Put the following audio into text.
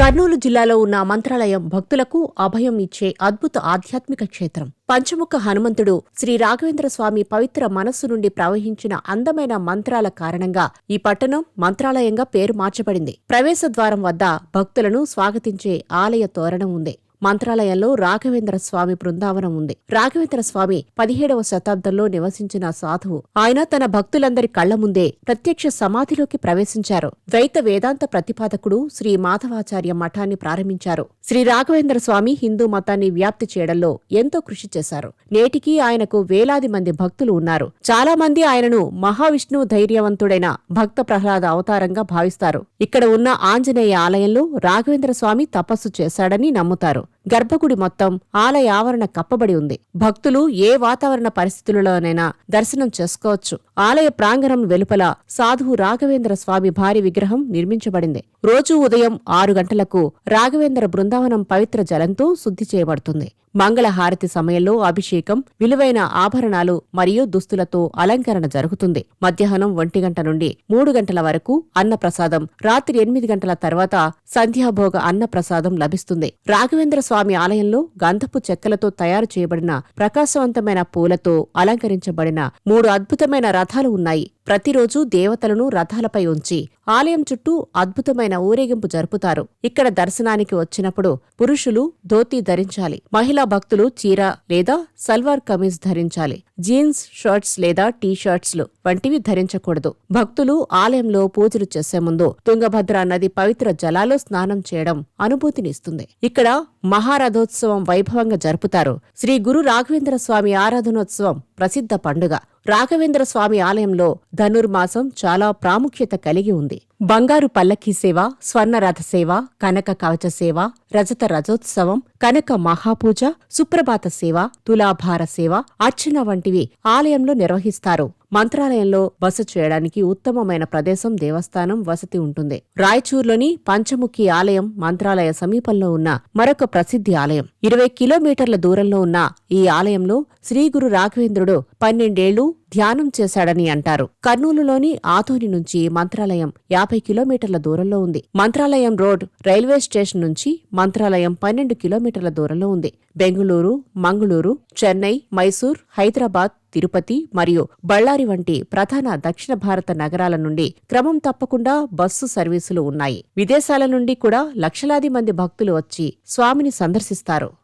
కర్నూలు జిల్లాలో ఉన్న మంత్రాలయం భక్తులకు అభయం ఇచ్చే అద్భుత ఆధ్యాత్మిక క్షేత్రం. పంచముఖ హనుమంతుడు శ్రీ రాఘవేంద్ర స్వామి పవిత్ర మనస్సు నుండి ప్రవహించిన అందమైన మంత్రాల కారణంగా ఈ పట్టణం మంత్రాలయంగా పేరు మార్చబడింది. ప్రవేశ ద్వారం వద్ద భక్తులను స్వాగతించే ఆలయ తోరణం ఉంది. మంత్రాలయంలో రాఘవేంద్ర స్వామి బృందావనం ఉంది. రాఘవేంద్ర స్వామి పదిహేడవ శతాబ్దంలో నివసించిన సాధువు. ఆయన తన భక్తులందరి కళ్ళ ముందే ప్రత్యక్ష సమాధిలోకి ప్రవేశించారు. ద్వైత వేదాంత ప్రతిపాదకుడు శ్రీ మాధవాచార్య మఠాన్ని ప్రారంభించారు. శ్రీ రాఘవేంద్ర స్వామి హిందూ మతాన్ని వ్యాప్తి చేయడంలో ఎంతో కృషి చేశారు. నేటికి ఆయనకు వేలాది మంది భక్తులు ఉన్నారు. చాలా మంది ఆయనను మహావిష్ణువు ధైర్యవంతుడైన భక్త ప్రహ్లాద అవతారంగా భావిస్తారు. ఇక్కడ ఉన్న ఆంజనేయ ఆలయంలో రాఘవేంద్ర స్వామి తపస్సు చేశాడని నమ్ముతారు. గర్భగుడి మొత్తం ఆలయ ఆవరణ కప్పబడి ఉంది. భక్తులు ఏ వాతావరణ పరిస్థితులలోనైనా దర్శనం చేసుకోవచ్చు. ఆలయ ప్రాంగణం వెలుపల సాధువు రాఘవేంద్ర స్వామి భారీ విగ్రహం నిర్మించబడింది. రోజూ ఉదయం ఆరు గంటలకు రాఘవేంద్ర బృందావనం పవిత్ర జలంతో శుద్ధి చేయబడుతుంది. మంగళహారతి సమయంలో అభిషేకం విలువైన ఆభరణాలు మరియు దుస్తులతో అలంకరణ జరుగుతుంది. మధ్యాహ్నం ఒంటి గంట నుండి మూడు గంటల వరకు అన్నప్రసాదం రాత్రి ఎనిమిది గంటల తర్వాత సంధ్యాభోగ అన్నప్రసాదం లభిస్తుంది. రాఘవేంద్ర స్వామి ఆలయంలో గంధపు చెక్కలతో తయారు చేయబడిన ప్రకాశవంతమైన పూలతో అలంకరించబడిన మూడు అద్భుతమైన రథాలు ఉన్నాయి. ప్రతిరోజు దేవతలను రథాలపై ఉంచి ఆలయం చుట్టూ అద్భుతమైన ఊరేగింపు జరుపుతారు. ఇక్కడ దర్శనానికి వచ్చినప్పుడు పురుషులు ధోతీ ధరించాలి. మహిళా భక్తులు చీర లేదా సల్వార్ కమీజ్ ధరించాలి. జీన్స్ షర్ట్స్ లేదా టీ షర్ట్స్లు వంటివి ధరించకూడదు. భక్తులు ఆలయంలో పూజలు చేసే ముందు తుంగభద్ర నది పవిత్ర జలాల్లో స్నానం చేయడం అనుభూతినిస్తుంది. ఇక్కడ మహారథోత్సవం వైభవంగా జరుపుతారు. శ్రీ గురు రాఘవేంద్ర స్వామి ఆరాధనోత్సవం ప్రసిద్ధ పండుగ. రాఘవేంద్ర స్వామి ఆలయంలో ధనుర్మాసం చాలా ప్రాముఖ్యత కలిగి ఉంది. బంగారు పల్లకీ సేవ స్వర్ణరథ సేవ కనక కవచ సేవ రజత రజోత్సవం కనక మహాపూజ సుప్రభాత సేవ తులాభార సేవ అర్చన వంటివి ఆలయంలో నిర్వహిస్తారు. మంత్రాలయంలో బస చేయడానికి ఉత్తమమైన ప్రదేశం దేవస్థానం వసతి ఉంటుంది. రాయచూర్లోని పంచముఖి ఆలయం మంత్రాలయ సమీపంలో ఉన్న మరొక ప్రసిద్ధి ఆలయం. ఇరవై కిలోమీటర్ల దూరంలో ఉన్న ఈ ఆలయంలో శ్రీ గురు రాఘవేంద్రుడు పన్నెండేళ్ళు ధ్యానం చేశాడని అంటారు. కర్నూలులోని ఆతోని నుంచి మంత్రాలయం యాభై కిలోమీటర్ల దూరంలో ఉంది. మంత్రాలయం రోడ్ రైల్వే స్టేషన్ నుంచి మంత్రాలయం పన్నెండు కిలోమీటర్ల దూరంలో ఉంది. బెంగుళూరు మంగళూరు చెన్నై మైసూర్ హైదరాబాద్ తిరుపతి మరియు బళ్ళారి వంటి ప్రధాన దక్షిణ భారత నగరాల నుండి క్రమం తప్పకుండా బస్సు సర్వీసులు ఉన్నాయి. విదేశాల నుండి కూడా లక్షలాది మంది భక్తులు వచ్చి స్వామిని సందర్శిస్తారు.